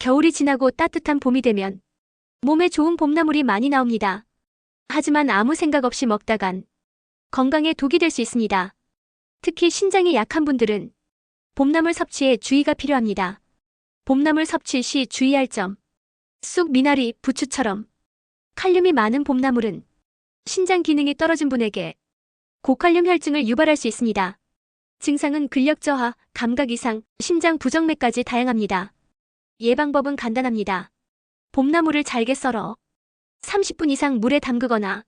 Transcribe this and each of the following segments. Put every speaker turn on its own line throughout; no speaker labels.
겨울이 지나고 따뜻한 봄이 되면 몸에 좋은 봄나물이 많이 나옵니다. 하지만 아무 생각 없이 먹다간 건강에 독이 될 수 있습니다. 특히 신장이 약한 분들은 봄나물 섭취에 주의가 필요합니다. 봄나물 섭취 시 주의할 점. 쑥, 미나리, 부추처럼 칼륨이 많은 봄나물은 신장 기능이 떨어진 분에게 고칼륨 혈증을 유발할 수 있습니다. 증상은 근력 저하, 감각 이상, 심장 부정맥까지 다양합니다. 예방법은 간단합니다. 봄나물을 잘게 썰어 30분 이상 물에 담그거나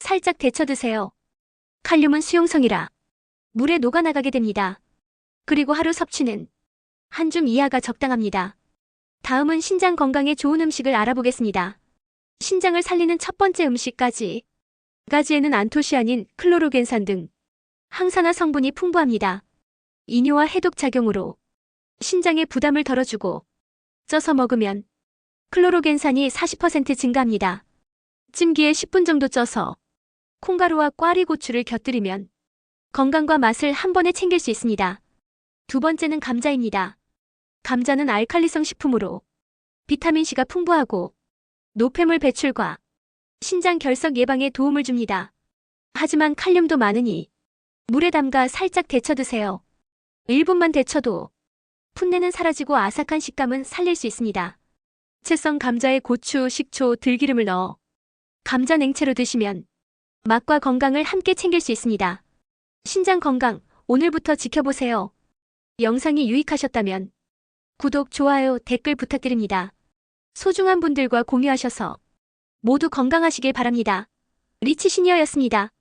살짝 데쳐 드세요. 칼륨은 수용성이라 물에 녹아나가게 됩니다. 그리고 하루 섭취는 한 줌 이하가 적당합니다. 다음은 신장 건강에 좋은 음식을 알아보겠습니다. 신장을 살리는 첫 번째 음식까지. 가지에는 안토시아닌, 클로로겐산 등 항산화 성분이 풍부합니다. 이뇨와 해독 작용으로 신장의 부담을 덜어주고 쪄서 먹으면 클로로겐산이 40% 증가합니다. 찜기에 10분 정도 쪄서 콩가루와 꽈리 고추를 곁들이면 건강과 맛을 한 번에 챙길 수 있습니다. 두 번째는 감자입니다. 감자는 알칼리성 식품으로 비타민C가 풍부하고 노폐물 배출과 신장 결석 예방에 도움을 줍니다. 하지만 칼륨도 많으니 물에 담가 살짝 데쳐 드세요. 1분만 데쳐도 풋내는 사라지고 아삭한 식감은 살릴 수 있습니다. 채썬 감자에 고추, 식초, 들기름을 넣어 감자 냉채로 드시면 맛과 건강을 함께 챙길 수 있습니다. 신장 건강 오늘부터 지켜보세요. 영상이 유익하셨다면 구독, 좋아요, 댓글 부탁드립니다. 소중한 분들과 공유하셔서 모두 건강하시길 바랍니다. 리치 시니어였습니다.